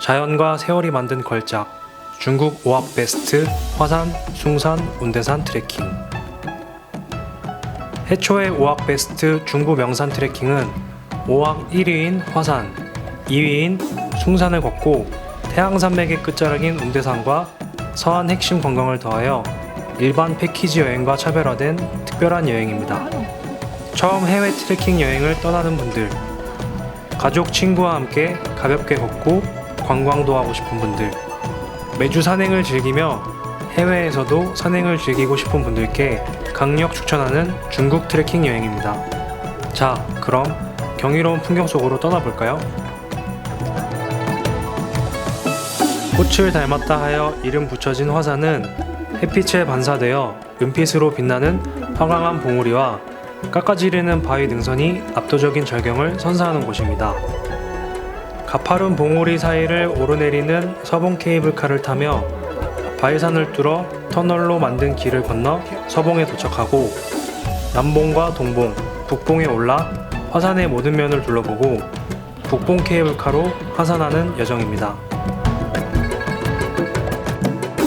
자연과 세월이 만든 걸작 중국 오악 베스트 화산, 숭산, 운대산 트레킹. 해초의 오악 베스트 중부 명산 트레킹은 오악 1위인 화산, 2위인 숭산을 걷고 태양산맥의 끝자락인 운대산과 서안 핵심 관광을 더하여 일반 패키지 여행과 차별화된 특별한 여행입니다. 처음 해외 트레킹 여행을 떠나는 분들, 가족, 친구와 함께 가볍게 걷고 관광도 하고 싶은 분들, 매주 산행을 즐기며 해외에서도 산행을 즐기고 싶은 분들께 강력 추천하는 중국 트레킹 여행입니다. 자, 그럼 경이로운 풍경 속으로 떠나볼까요? 꽃을 닮았다 하여 이름 붙여진 화산은 햇빛에 반사되어 은빛으로 빛나는 화강한 봉우리와 깎아지르는 바위 능선이 압도적인 절경을 선사하는 곳입니다. 가파른 봉우리 사이를 오르내리는 서봉 케이블카를 타며 바위산을 뚫어 터널로 만든 길을 건너 서봉에 도착하고 남봉과 동봉, 북봉에 올라 화산의 모든 면을 둘러보고 북봉 케이블카로 하산하는 여정입니다.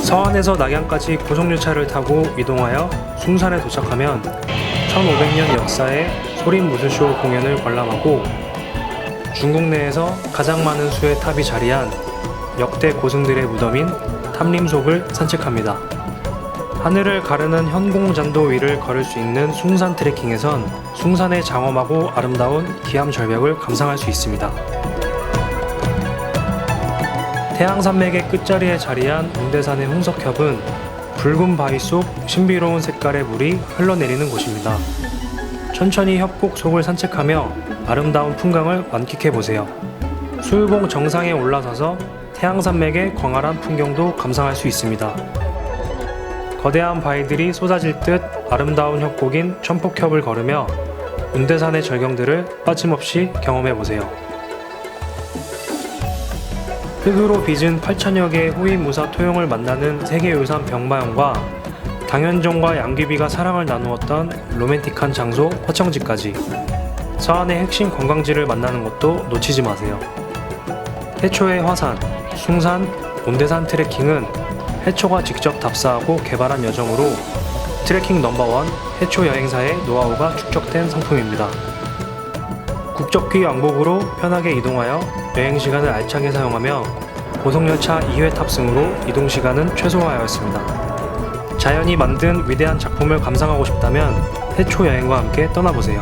서안에서 낙양까지 고속열차를 타고 이동하여 숭산에 도착하면 1500년 역사의 소림 무드쇼 공연을 관람하고 중국 내에서 가장 많은 수의 탑이 자리한 역대 고승들의 무덤인 탐림속을 산책합니다. 하늘을 가르는 현공잔도 위를 걸을 수 있는 숭산 트레킹에선 숭산의 장엄하고 아름다운 기암 절벽을 감상할 수 있습니다. 태양산맥의 끝자리에 자리한 운대산의 홍석협은 붉은 바위 속 신비로운 색깔의 물이 흘러내리는 곳입니다. 천천히 협곡 속을 산책하며 아름다운 풍광을 만끽해 보세요. 수유봉 정상에 올라서서 태양산맥의 광활한 풍경도 감상할 수 있습니다. 거대한 바위들이 쏟아질 듯 아름다운 협곡인 천폭협을 걸으며 운대산의 절경들을 빠짐없이 경험해 보세요. 흙으로 빚은 8천여 개의 호위무사 토용을 만나는 세계유산 병마용과 당현종과 양귀비가 사랑을 나누었던 로맨틱한 장소 화청지까지 서안의 핵심 관광지를 만나는 것도 놓치지 마세요. 해초의 화산, 숭산, 온대산 트레킹은 해초가 직접 답사하고 개발한 여정으로 트레킹 넘버원 해초 여행사의 노하우가 축적된 상품입니다. 국적기 왕복으로 편하게 이동하여 여행 시간을 알차게 사용하며 고속열차 2회 탑승으로 이동 시간은 최소화하였습니다. 자연이 만든 위대한 작품을 감상하고 싶다면 해초 여행과 함께 떠나보세요.